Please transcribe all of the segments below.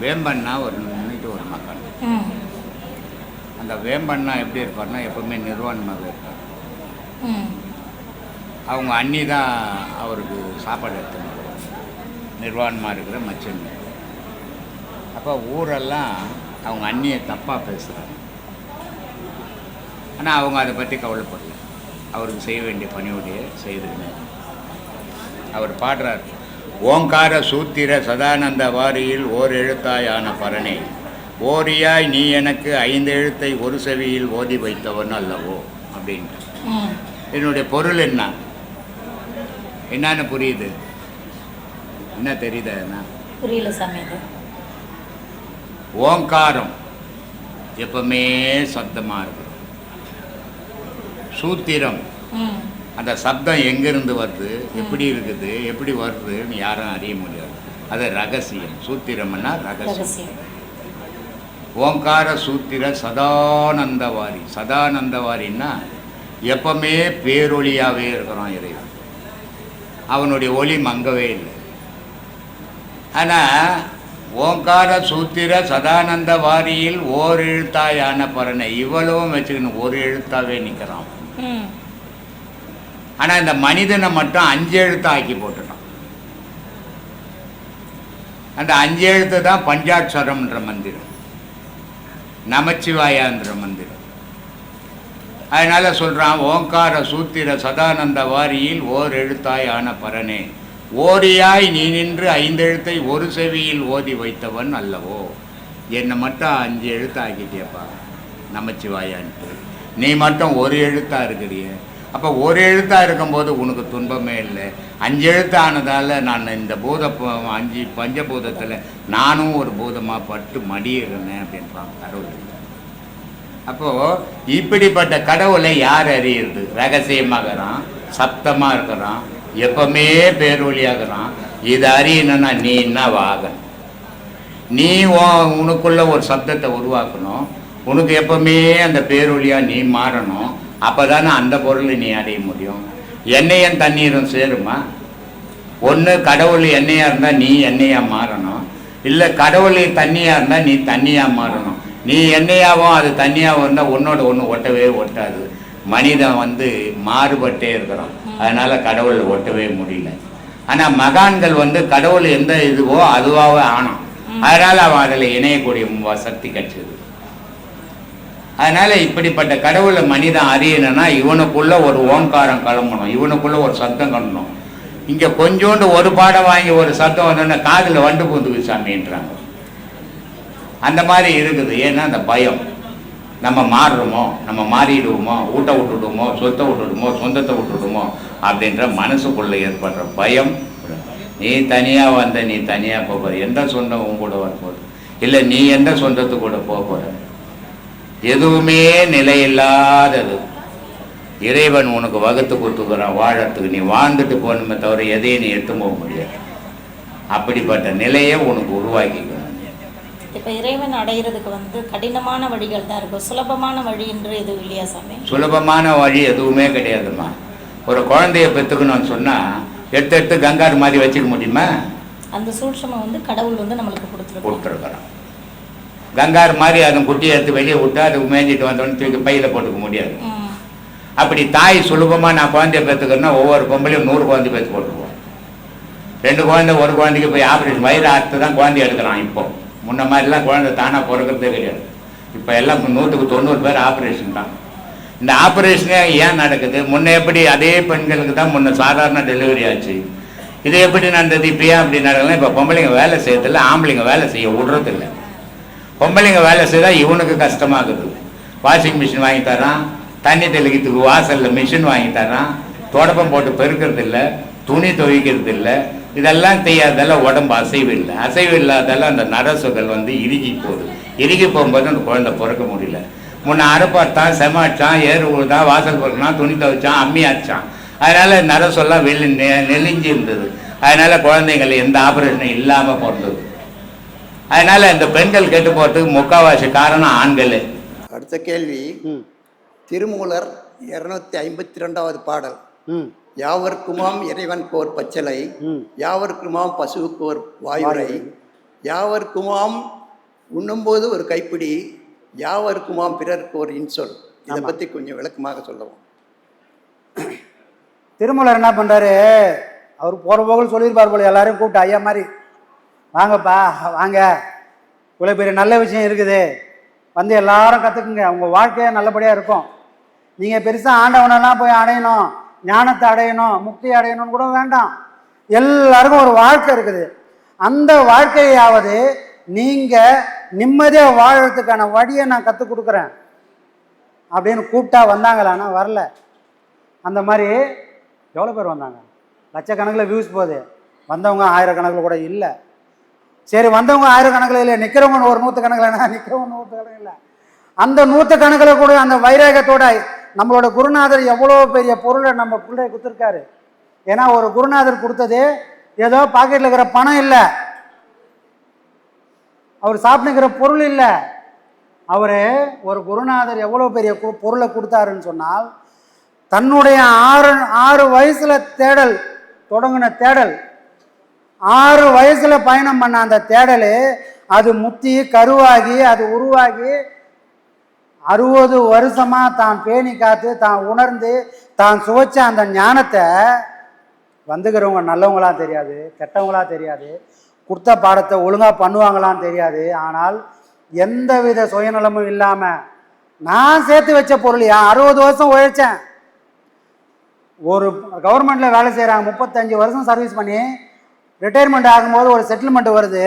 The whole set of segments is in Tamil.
வேம்பண்ணா ஒரு இன்னைக்கு ஒரு மக்கள். ம். அந்த வேம்பண்ணா எப்படி இருப்பார்னா எப்பவுமே நிர்வாணமாக இருப்பார். அவங்க அண்ணி தான் அவருக்கு சாப்பாடு எடுத்துன்னு நிர்வாணமாக இருக்கிற மச்சன். அப்போ ஊரெல்லாம் அவங்க அண்ணியை தப்பாக பேசுகிறாங்க ஆனால் அவங்க அதை பற்றி கவலைப்படல. அவருக்கு செய்ய வேண்டிய பணியோடைய செய்துக்கினார் அவர் பாடுறார். ஓங்கார சூத்திர சதானந்த வாரியில் ஓர் எழுத்தாயான பரனே. ஓரியாய் நீ எனக்கு ஐந்து எழுத்தை ஒரு செவியில் ஓதி வைத்தவன் அல்லவோ? அப்படின்ட்டு என்னுடைய பொருள் என்ன? என்னன்னு புரியுது? என்ன தெரியுது என்ன புரியல சாமி ஓங்காரம் எப்பவுமே சப்தமாக இருக்கும். சூத்திரம். அந்த சப்தம் எங்கேருந்து வருது எப்படி இருக்குது எப்படி வருதுன்னு யாரும் அறிய முடியாது. அது ரகசியம். சூத்திரம்னா ரகசியம். ஓங்கார சூத்திர சதானந்தவாரி. சதானந்தவாரின்னா எப்பவுமே பேரொளியாகவே இருக்கிறான் இறைவன். அவனுடைய ஒளி மங்கவே இல்லை. ஆனால் ஓங்கார சூத்திர சதானந்த வாரியில் ஓர் எழுத்தாயான பரனை இவ்வளவும் வச்சுக்கணும் ஒரு எழுத்தாவே நிற்கிறான். ஆனால் இந்த மனிதனை மட்டும் அஞ்சு எழுத்து ஆக்கி போட்டுட்டான். அந்த அஞ்சு எழுத்து தான் பஞ்சாட்சரம்ன்ற மந்திரம். நமச்சிவாயான்ற மந்திரம். அதனால் சொல்கிறான் ஓங்கார சூத்திர சதானந்த வாரியில் ஓர் எழுத்தாய் ஆன பரனே ஓரியாய் நீ நின்று ஐந்தெழுத்தை ஒரு செவியில் ஓதி வைத்தவன் அல்லவோ? என்னை மட்டும் அஞ்சு எழுத்து ஆக்கிட்டியப்பா நமச்சிவாயான்ட்டு. நீ மட்டும் ஒரு எழுத்தாக இருக்கிறிய? அப்போ ஒரு எழுத்தாக இருக்கும்போது உனக்கு துன்பமே இல்லை. அஞ்சு எழுத்தானதால் நான் இந்த பூத அஞ்சு பஞ்சபூதத்தில் நானும் ஒரு பூதமாக பட்டு மடியிருந்தேன் அப்படின்றான் கடவுள் அப்போது இப்படிப்பட்ட கடவுளை யார் அறியுறது? ரகசியமாகறான் சப்தமாக இருக்கிறான் எப்பவுமே பேரொழியாகிறான் இது அறியணும்னா நீ என்ன வாகன் நீ உனக்குள்ள ஒரு சப்தத்தை உருவாக்கணும். உனக்கு எப்பவுமே அந்த பேரொழியாக நீ மாறணும். அப்போ தானே அந்த பொருளை நீ அடைய முடியும்? எண்ணெயும் தண்ணீரும் சேருமா? ஒன்று கடவுள் எண்ணெயாக இருந்தால் நீ எண்ணெயாக மாறணும். இல்லை கடவுள் தண்ணியாக இருந்தால் நீ தண்ணியாக மாறணும். நீ எண்ணெயாகவும் அது தண்ணியாகவும் இருந்தால் உன்னோட ஒன்று ஒட்டவே ஒட்டாது. மனிதன் வந்து மாறுபட்டே இருக்கிறான். அதனால கடவுள் ஒட்டவே முடியல. ஆனால் மகான்கள் வந்து கடவுள் எந்த இதுவோ அதுவாகவே ஆனான். அதனால அவன் அதில் இணையக்கூடிய சக்தி கிடைச்சது. அதனால இப்படிப்பட்ட கடவுளை மனிதன் அறியணும்னா இவனுக்குள்ள ஒரு ஓங்காரம் கிளம்பணும் இவனுக்குள்ள ஒரு சத்தம் கிளம்பணும் இங்க கொஞ்சோண்டு ஒரு பாடம் வாங்கி ஒரு சத்தம் வந்தோன்னா காதில் வண்டு பூந்துக்கு சாமின்றாங்க. அந்த மாதிரி இருக்குது. ஏன்னா அந்த பயம். நம்ம மாறுறோமோ நம்ம மாறிடுவோமோ ஊட்ட விட்டுடுமோ சொத்தை விட்டுடுமோ சொந்தத்தை விட்டுடுமோ அப்படின்ற மனசுக்குள்ள ஏற்படுற பயம். நீ தனியா வந்த நீ தனியா போக போற. எந்த சொந்தம் உன் கூட வரப்போகுது? இல்லை நீ எந்த சொந்தத்து கூட போக போற? எதுவுமே நிலையில்லாதது. இறைவன் உனக்கு வகுத்து கொடுத்துக்கிறான் வாழறதுக்கு. நீ வாழ்ந்துட்டு போகணுமே தவிர எதையும் நீ எடுத்து போக முடியாது. அப்படிப்பட்ட நிலையை உனக்கு உருவாக்கிக்கணும். இப்போ இறைவன் அடையிறதுக்கு வந்து கடினமான வழிகள் தான் இருக்கும் சுலபமான வழின்ற எதுவும் இல்லையா சாமி? சுலபமான வழி எதுவுமே கிடையாதும்மா. ஒரு குழந்தைய பெற்றுக்கணும்னு சொன்னால் எடுத்து எடுத்து கங்காரு மாதிரி வச்சுக்க முடியுமா? அந்த சூட்சமம் வந்து கடவுள் வந்து நம்மளுக்கு கொடுத்துருக்கோம் கொடுத்துருக்குறான். கங்காரு மாதிரி அதன் குட்டியை எடுத்து வெளியே விட்டு அது மேய்ஞ்சிட்டு வந்தோடனே தூக்கி பையில் போட்டுக்க முடியாது. அப்படி தாய் சுலபமாக நான் குழந்தைய பெற்றுக்கணும்னா ஒவ்வொரு பொம்பளையும் நூறு குழந்தை பெற்று போட்டுருவோம் ரெண்டு குழந்தை ஒரு குழந்தைக்கு போய் ஆப்ரேஷன் வயிறு அறுத்து தான் குழந்தை எடுக்கிறான் இப்போ. முன்ன மாதிரிலாம் குழந்தை தானாக பிறக்கிறதே கிடையாது. இப்போ எல்லாம் நூற்றுக்கு தொண்ணூறு பேர் ஆப்ரேஷன் தான். இந்த ஆப்ரேஷனே ஏன் நடக்குது? முன்ன எப்படி அதே பெண்களுக்கு தான் முன்ன சாதாரண டெலிவரி ஆச்சு? இது எப்படி நடந்தது? இப்போ ஏன் அப்படி நடக்கலாம் இப்போ பொம்பளைங்க வேலை செய்யறதில்ல ஆம்பளைங்க வேலை செய்ய விடுறதில்ல. பொம்பளைங்க வேலை செய்தால் இவனுக்கு கஷ்டமாகுது. வாஷிங் மிஷின் வாங்கி தரான் தண்ணி தெளிக்கிறதுக்கு வாசலில் மிஷின் வாங்கி தரான் தொடப்பம் போட்டு பெருக்கிறது இல்லை துணி துவைக்கிறது இல்லை இதெல்லாம் செய்யாததால உடம்பு அசைவு இல்லை அசைவு இல்லாதெல்லாம் அந்த நரசுகள் வந்து இறுகி போகுது. இறுகி போகும்போது அந்த குழந்தை பிறக்க முடியல. முன்ன அறுப்பாட்டான் செமாச்சான் ஏறு உழுதான் வாசல் பொறுக்கினான் துணி துவைச்சான் அம்மி அதனால் அதனால நரசெல்லாம் வெளி நெ- நெளிஞ்சு இருந்தது அதனால் குழந்தைகள் எந்த ஆபரேஷனும் இல்லாமல் பிறந்தது. அதனால இந்த பெண்கள் கெட்டு போகிறதுக்கு முக்கால்வாசி காரணம் ஆண்களே. அடுத்த கேள்வி. திருமூலர் இருநூத்தி ஐம்பத்தி ரெண்டாவது பாடல். ம். யாவர்க்குமாம் இறைவன் கோர் பச்சலை. யாவர்க்குமாம் பசுவுக்கோர் வாயுரை. யாவர்க்குமாம் உண்ணும்போது ஒரு கைப்பிடி. யாவர்க்குமாம் பிறர்க்கோர் இன்சொல். இதை பற்றி கொஞ்சம் விளக்கமாக சொல்லவும். திருமலர் என்ன பண்ணுறாரு அவர் போகிற போகல சொல்லியிருப்பார் போல எல்லாரையும் கூப்பிட்டு ஐயா மாதிரி. வாங்கப்பா வாங்க. இவ்வளோ பெரிய நல்ல விஷயம் இருக்குது. வந்து எல்லாரும் கற்றுக்குங்க உங்கள் வாழ்க்கையே நல்லபடியாக இருக்கும். நீங்கள் பெருசாக ஆண்டவனெல்லாம் போய் அடையணும். ஞானத்தை அடையணும். முக்தி அடையணும்னு கூட வேண்டாம். எல்லாருக்கும் ஒரு வாழ்க்கை இருக்குது. அந்த வாழ்க்கையாவது நீங்கள் நிம்மதியாக வாழறதுக்கான வழியை நான் கற்றுக் கொடுக்குறேன். அப்படின்னு கூப்பிட்டா வந்தாங்களான்னா வரல. அந்த மாதிரி எவ்வளோ பேர் வந்தாங்க? லட்சக்கணக்கில் வியூஸ் போகுது. வந்தவங்க ஆயிரக்கணக்கில் கூட இல்லை. சரி வந்தவங்க ஆயிரக்கணக்கில் இல்லை நிற்கிறவங்க ஒரு நூற்று கணக்கில் நிற்கிறவங்க நூற்று கணக்கில் இல்லை. அந்த நூற்று கணக்கில் கூட அந்த வைராகத்தோட நம்மளோட குருநாதர் எவ்வளோ பெரிய பொருளை நம்ம பிள்ளை கொடுத்துருக்காரு. ஏன்னா ஒரு குருநாதர் கொடுத்தது ஏதோ பாக்கெட்டில் இருக்கிற பணம் இல்லை. அவர் சாப்பிட்டுக்கிற பொருள் இல்லை. அவர் ஒரு குருநாதர் எவ்வளோ பெரிய கு- பொருளை கொடுத்தாருன்னு சொன்னால் தன்னுடைய ஆறு ஆறு வயசில் தேடல் தொடங்கின தேடல் ஆறு வயசுல பயணம் பண்ண அந்த தேடல் அது முத்தி கருவாகி அது உருவாகி அறுபது வருஷமாக தான் பேணி காத்து தான் உணர்ந்து தான் சுவைச்ச அந்த ஞானத்தை வந்துக்கிறவங்க நல்லவங்களா தெரியாது கெட்டவங்களா தெரியாது கொடுத்த பாடத்தை ஒழுங்காக பண்ணுவாங்களான்னு தெரியாது. ஆனால் எந்தவித சுயநலமும் இல்லாமல் நான் சேர்த்து வச்ச பொருள் அறுபது வருஷம் உழைச்சேன். ஒரு கவர்மெண்ட்டில் வேலை செய்கிறாங்க முப்பத்தஞ்சு வருஷம் சர்வீஸ் பண்ணி ரிட்டையர்மெண்ட் ஆகும்போது ஒரு செட்டில்மெண்ட் வருது.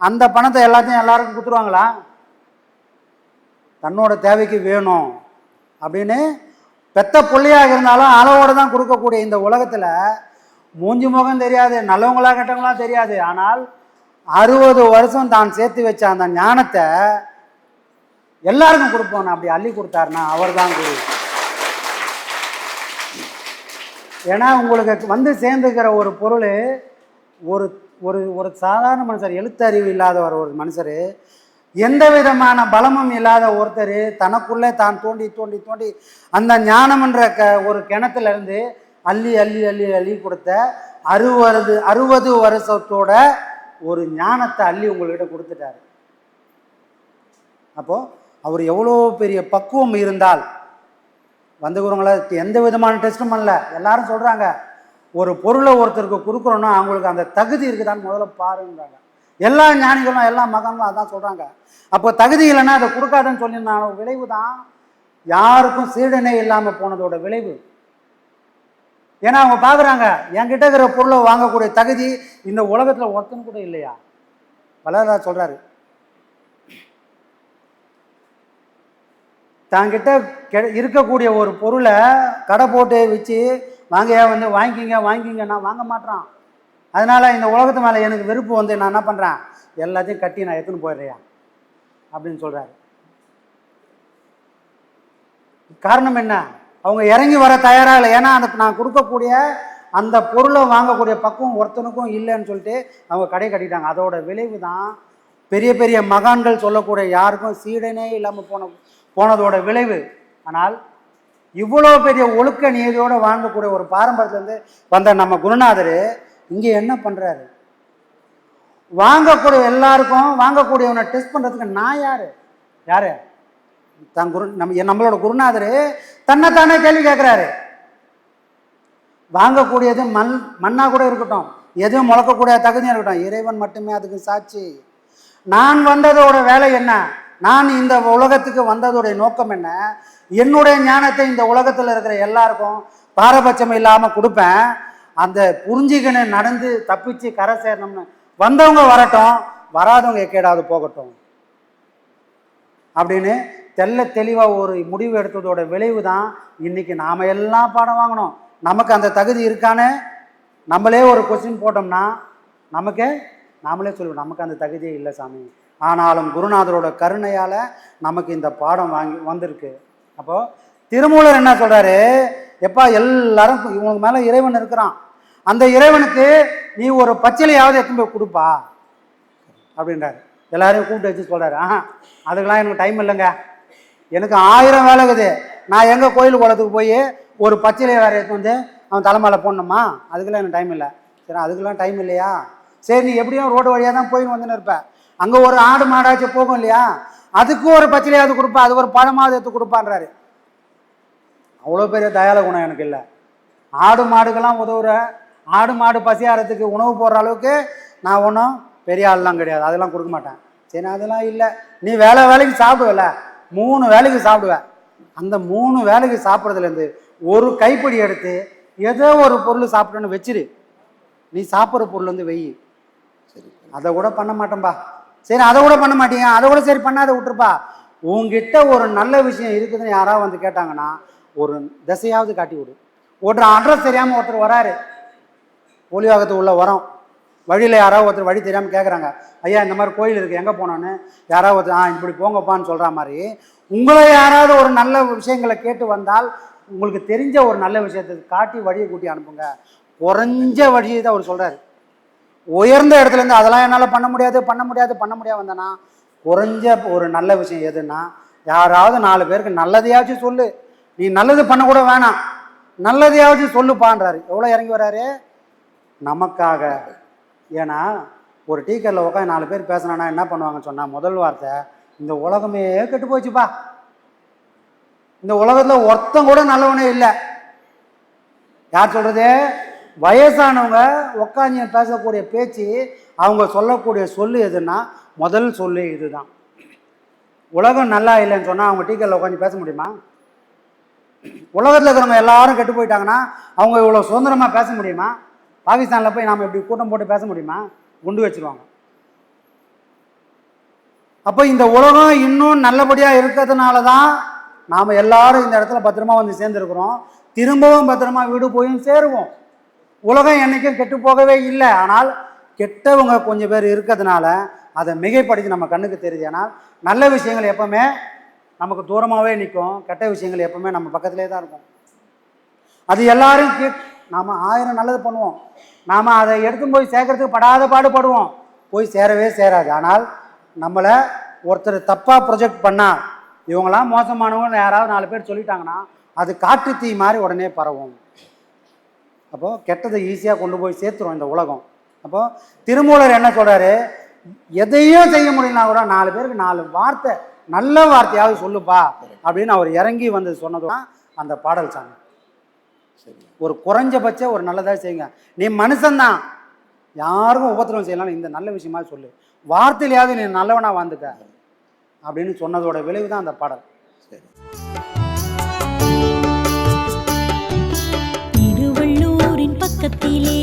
அந்த பணத்தை எல்லாத்தையும் எல்லாருக்கும் கொடுத்துருவாங்களா? தன்னோட தேவைக்கு வேணும் அப்படின்னு பெத்த பிள்ளையாக இருந்தாலும் அளவோடு தான் கொடுக்கக்கூடிய இந்த உலகத்தில் மூஞ்சி முகம் தெரியாது நல்லவங்களா கெட்டவங்களா தெரியாது. ஆனால் அறுபது வருஷம் தான் சேர்த்து வச்ச அந்த ஞானத்தை எல்லாருக்கும் கொடுப்போம். அப்படி அள்ளி கொடுத்தாருன்னா அவர் தான் குரு. ஏன்னா உங்களுக்கு வந்து சேர்ந்துக்கிற ஒரு பொருள் ஒரு ஒரு ஒரு சாதாரண மனுஷர் எழுத்தறிவு இல்லாதவர் ஒரு மனுஷர் எந்த விதமான பலமும் இல்லாத ஒருத்தர் தனக்குள்ளே தான் தோண்டி தோண்டி தோண்டி அந்த ஞானம்ன்ற க ஒரு கிணத்துலேருந்து அள்ளி அள்ளி அள்ளி அள்ளி கொடுத்த அறுபது அறுபது வருஷத்தோட ஒரு ஞானத்தை அள்ளி உங்கள்கிட்ட கொடுத்துட்டாரு. அப்போது அவர் எவ்வளோ பெரிய பக்குவம் இருந்தால் வந்துக்கிறவங்கள எந்த விதமான டெஸ்ட்டும் பண்ணல எல்லாரும் சொல்கிறாங்க ஒரு பொருளை ஒருத்தருக்கு கொடுக்குறோன்னா அவங்களுக்கு அந்த தகுதி இருக்குதான்னு முதல்ல பாருங்கிறாங்க எல்லா ஞானிகளும் எல்லா மகன்களும் அதான் சொல்கிறாங்க அப்போ தகுதி இல்லைன்னா அதை கொடுக்காதுன்னு சொல்லியிருந்தாங்க விளைவு தான் யாருக்கும் சீடனே இல்லாமல் போனதோட விளைவு. ஏன்னா அவங்க பார்க்குறாங்க என்கிட்ட இருக்கிற பொருளை வாங்கக்கூடிய தகுதி இந்த உலகத்தில் ஒருத்தன் கூட இல்லையா? வளரா சொல்கிறாரு தாங்கிட்ட கெ இருக்கக்கூடிய ஒரு பொருளை கடை போட்டு வச்சு வாங்கயா வந்து வாங்கிக்கிங்க வாங்கிக்கிங்க. நான் வாங்க மாட்டேறான் அதனால் இந்த உலகத்து மேலே எனக்கு வெறுப்பு வந்து நான் என்ன பண்ணுறேன் எல்லாத்தையும் கட்டி நான் எடுத்துன்னு போயிடுறேன் அப்படின்னு சொல்கிறாரு காரணம் என்ன? அவங்க இறங்கி வர தயாராக இல்லை. ஏன்னா அந்த நான் கொடுக்கக்கூடிய அந்த பொருளை வாங்கக்கூடிய பக்குவம் ஒருத்தனுக்கும் இல்லைன்னு சொல்லிட்டு அவங்க கடை கட்டிட்டாங்க. அதோட விளைவு தான் பெரிய பெரிய மகான்கள் சொல்லக்கூடிய யாருக்கும் சீடனே இல்லாமல் போன போனதோட விளைவு. ஆனால் இவ்வளோ பெரிய ஒழுக்க நீதியோடு வாழ்ந்தக்கூடிய ஒரு பாரம்பரியத்துலேருந்து வந்த நம்ம குருநாதர் இங்கே என்ன பண்ணுறாரு வாங்கக்கூடிய எல்லாருக்கும் வாங்கக்கூடியவனை டெஸ்ட் பண்ணுறதுக்கு நான் யார்? யார்? தன் குரு நம்ம நம்மளோட குருநாதர் தன்னைத்தானே கேள்வி கேட்குறாரு. வாங்கக்கூடியது மண் மண்ணாக கூட இருக்கட்டும். எதுவும் முளக்கக்கூடிய தகுதியாக இருக்கட்டும். இறைவன் மட்டுமே அதுக்கு சாட்சி. நான் வந்ததோட வேலை என்ன? நான் இந்த உலகத்துக்கு வந்ததோடைய நோக்கம் என்ன? என்னுடைய ஞானத்தை இந்த உலகத்தில் இருக்கிற எல்லாருக்கும் பாரபட்சம் இல்லாமல் கொடுப்பேன். அந்த புரிஞ்சுக்கின்னு நடந்து தப்பிச்சு கரை சேரணும்னு வந்தவங்க வரட்டும் வராதவங்க கேடாவது போகட்டும். அப்படின்னு தெள்ள தெளிவாக ஒரு முடிவு எடுத்ததோட விளைவு தான் இன்னைக்கு நாம் எல்லாம் பாடம் வாங்கணும். நமக்கு அந்த தகுதி இருக்கான்னு நம்மளே ஒரு கொஸ்டின் போட்டோம்னா நமக்கு நாமளே சொல்லுவோம் நமக்கு அந்த தகுதியே இல்லை சாமி. ஆனாலும் குருநாதரோட கருணையால் நமக்கு இந்த பாடம் வாங்கி வந்திருக்கு. அப்போது திருமூலர் என்ன சொல்கிறாரு எப்பா எல்லாரும் இவங்களுக்கு மேலே இறைவன் இருக்கிறான். அந்த இறைவனுக்கு நீ ஒரு பச்சிலையாவது எடுத்துன்னு போய் கொடுப்பா. அப்படின்றாரு. எல்லாரையும் கூப்பிட்டு வச்சு சொல்கிறாரு ஆஹா அதுக்கெல்லாம் எனக்கு டைம் இல்லைங்க. எனக்கு ஆயிரம் வேலை இருக்குது. நான் எங்கள் கோயில் குளத்துக்கு போய் ஒரு பச்சிலை வேற எடுத்து வந்து அவன் தலைமையில போடணுமா? அதுக்கெல்லாம் எனக்கு டைம் இல்லை. சரி அதுக்கெல்லாம் டைம் இல்லையா? சரி நீ எப்படியும் ரோடு வழியாக தான் போயின்னு வந்துன்னு இருப்ப. அங்கே ஒரு ஆடு மாடாச்சும் போகும் இல்லையா? அதுக்கும் ஒரு பச்சிலையாவது கொடுப்பேன் அது ஒரு பழமாவது எடுத்து கொடுப்பான்றாரு. அவ்வளோ பெரிய தயால குணம் எனக்கு இல்லை. ஆடு மாடுக்கெல்லாம் உதவுற ஆடு மாடு பசியாரத்துக்கு உணவு போடுற அளவுக்கு நான் ஒன்றும் பெரிய ஆள்லாம் கிடையாது. அதெல்லாம் கொடுக்க மாட்டேன். சரி அதெல்லாம் இல்லை. நீ வேலை வேலைக்கு சாப்பிடுவல. மூணு வேலைக்கு சாப்பிடுவ அந்த மூணு வேலைக்கு சாப்பிட்றதுலேருந்து ஒரு கைப்பிடி எடுத்து ஏதோ ஒரு பொருள் சாப்பிட்டோன்னு வச்சிரு. நீ சாப்பிட்ற பொருள் வந்து வெயி அதை கூட பண்ண மாட்டேன்பா. சரி அதை கூட பண்ண மாட்டீங்க அதை கூட சரி பண்ணாத விட்டுருப்பா. உங்ககிட்ட ஒரு நல்ல விஷயம் இருக்குதுன்னு யாராவது வந்து கேட்டாங்கன்னா ஒரு திசையாவது காட்டி விடு. ஒருத்தர் அட்ரஸ் தெரியாமல் ஒருத்தர் வராரு. போலியோகத்து உள்ள வரோம். வழியில் யாராவது ஒருத்தர் வழி தெரியாமல் கேட்குறாங்க ஐயா இந்த மாதிரி கோயில் இருக்குது எங்கே போனோன்னு? யாராவது ஒருத்தர் ஆ இப்படி போங்கப்பான்னு சொல்கிற மாதிரி உங்களை யாராவது ஒரு நல்ல விஷயங்களை கேட்டு வந்தால் உங்களுக்கு தெரிஞ்ச ஒரு நல்ல விஷயத்தை காட்டி வழியை கூட்டி அனுப்புங்க. குறைஞ்ச வழியை தான் அவர் சொல்கிறாரு உயர்ந்த இடத்துல இருந்து அதெல்லாம் என்னால் பண்ண முடியாது பண்ண முடியாது பண்ண முடியாது வந்தேன்னா குறைஞ்ச ஒரு நல்ல விஷயம் எதுன்னா யாராவது நாலு பேருக்கு நல்லதையாச்சும் சொல்லு. நீ நல்லது பண்ணக்கூட வேணாம். நல்லதையாச்சும் சொல்லுப்பான்றாரு. எவ்வளோ இறங்கி வர்றாரு நமக்காக. ஏன்னா ஒரு டீக்கரில் உட்காந்து நாலு பேர் பேசினானா என்ன பண்ணுவாங்கன்னு சொன்னால் முதல் வார்த்தை இந்த உலகமே கெட்டு போச்சுப்பா இந்த உலகத்தில் ஒருத்தம் கூட நல்லவனே இல்லை. யார் சொல்கிறது வயசானவங்க உட்காந்து பேசக்கூடிய பேச்சு அவங்க சொல்லக்கூடிய சொல்லு எதுன்னா முதல் சொல்லு இதுதான். உலகம் நல்லா இல்லைன்னு சொன்னால் அவங்க டீக்கரில் உட்காந்து பேச முடியுமா? உலகத்தில் இருக்கிறவங்க எல்லாரும் கெட்டு போயிட்டாங்கன்னா அவங்க இவ்வளோ சுதந்திரமாக பேச முடியுமா? பாகிஸ்தானில் போய் நாம் இப்படி கூட்டம் போட்டு பேச முடியுமா? குண்டு வச்சிருவாங்க. அப்போ இந்த உலகம் இன்னும் நல்லபடியாக இருக்கிறதுனால தான் நாம் எல்லாரும் இந்த இடத்துல பத்திரமா வந்து சேர்ந்துருக்குறோம். திரும்பவும் பத்திரமா வீடு போயும் சேருவோம். உலகம் என்றைக்கும் கெட்டு போகவே இல்லை. ஆனால் கெட்டவங்க கொஞ்சம் பேர் இருக்கிறதுனால அதை மிகைப்படுத்தி நம்ம கண்ணுக்கு தெரியுது. ஆனால் நல்ல விஷயங்கள் எப்பவுமே நமக்கு தூரமாகவே நிற்கும். கெட்ட விஷயங்கள் எப்பவுமே நம்ம பக்கத்திலே தான் இருக்கும். அது எல்லாரும் கே நாம் ஆயிரம் நல்லது பண்ணுவோம். நாம் அதை எடுத்து போய் சேர்க்கறதுக்கு படாத பாடுபடுவோம். போய் சேரவே சேராது. ஆனால் நம்மளை ஒருத்தர் தப்பாக ப்ரொஜெக்ட் பண்ணால் இவங்களாம் மோசமானவங்கன்னு யாராவது நாலு பேர் சொல்லிட்டாங்கன்னா அது காட்டு தீ மாதிரி உடனே பரவும். அப்போது கெட்டதை ஈஸியாக கொண்டு போய் சேர்த்துரும் இந்த உலகம். அப்போது திருமூலர் என்ன சொல்கிறாரு எதையும் செய்ய முடியலனா கூட நாலு பேருக்கு நாலு வார்த்தை நல்ல வார்த்தையாவது சொல்லுப்பா அப்படின்னு அவர் இறங்கி வந்து சொன்னதும் அந்த பாடல் சாமி. ஒரு குறைஞ்சபட்ச ஒரு நல்லதாக செய்யுங்க. நீ மனுஷன்தான். யாருக்கும் உபத்திரவம் செய்யலாம் இந்த நல்ல விஷயமா சொல்லு. வார்த்தையிலையாவது நீ நல்லவனா வாழ்ந்துக்க அப்படின்னு சொன்னதோட விளைவு தான் அந்த பாடல். பக்கத்திலே